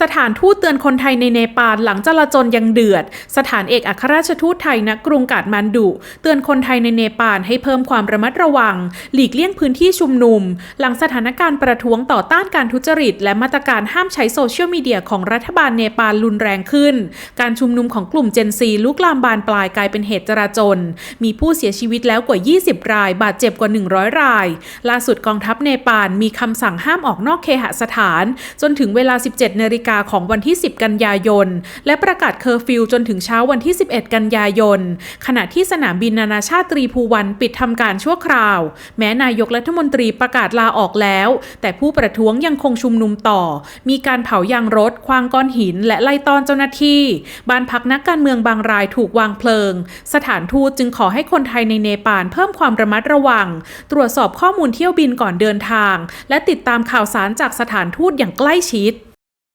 สถานทูตเตือนคนไทยในเนปาลหลังจลาจลยังเดือด สถานเอกอัครราชทูตไทยณกรุงกาดมันดุ เตือนคนไทยในเนปาลให้เพิ่มความระมัดระวัง หลีกเลี่ยงพื้นที่ชุมนุม หลังสถานการณ์ประท้วงต่อต้านการทุจริต และมาตรการห้ามใช้โซเชียลมีเดียของรัฐบาลเนปาลรุนแรงขึ้น การชุมนุมของกลุ่มเจนซีลุกลามบานปลายกลายเป็นเหตุจราจนมีผู้เสียชีวิตแล้วกว่า 20 ราย บาดเจ็บกว่า 100 ราย ล่าสุดกองทัพเนปาลมีคำสั่งห้ามออกนอกเคหสถาน จนถึงเวลา 17นาฬิกาของวันที่ 10 กันยายน และประกาศเคอร์ฟิวจนถึงเช้าวันที่ 11 กันยายน ขณะที่สนามบินนานาชาติตรีภูวันปิดทำการชั่วคราว แม้นายกรัฐมนตรีประกาศลาออกแล้ว แต่ผู้ประท้วงยังคงชุมนุมต่อ มีการเผายางรถ ควางก้อนหิน และไล่ต้อนเจ้าหน้าที่ บ้านพักนักการเมืองบางรายถูกวางเพลิง สถานทูตจึงขอให้คนไทยในเนปาลเพิ่มความระมัดระวัง ตรวจสอบข้อมูลเที่ยวบินก่อนเดินทาง และติดตามข่าวสารจากสถานทูตอย่างใกล้ชิด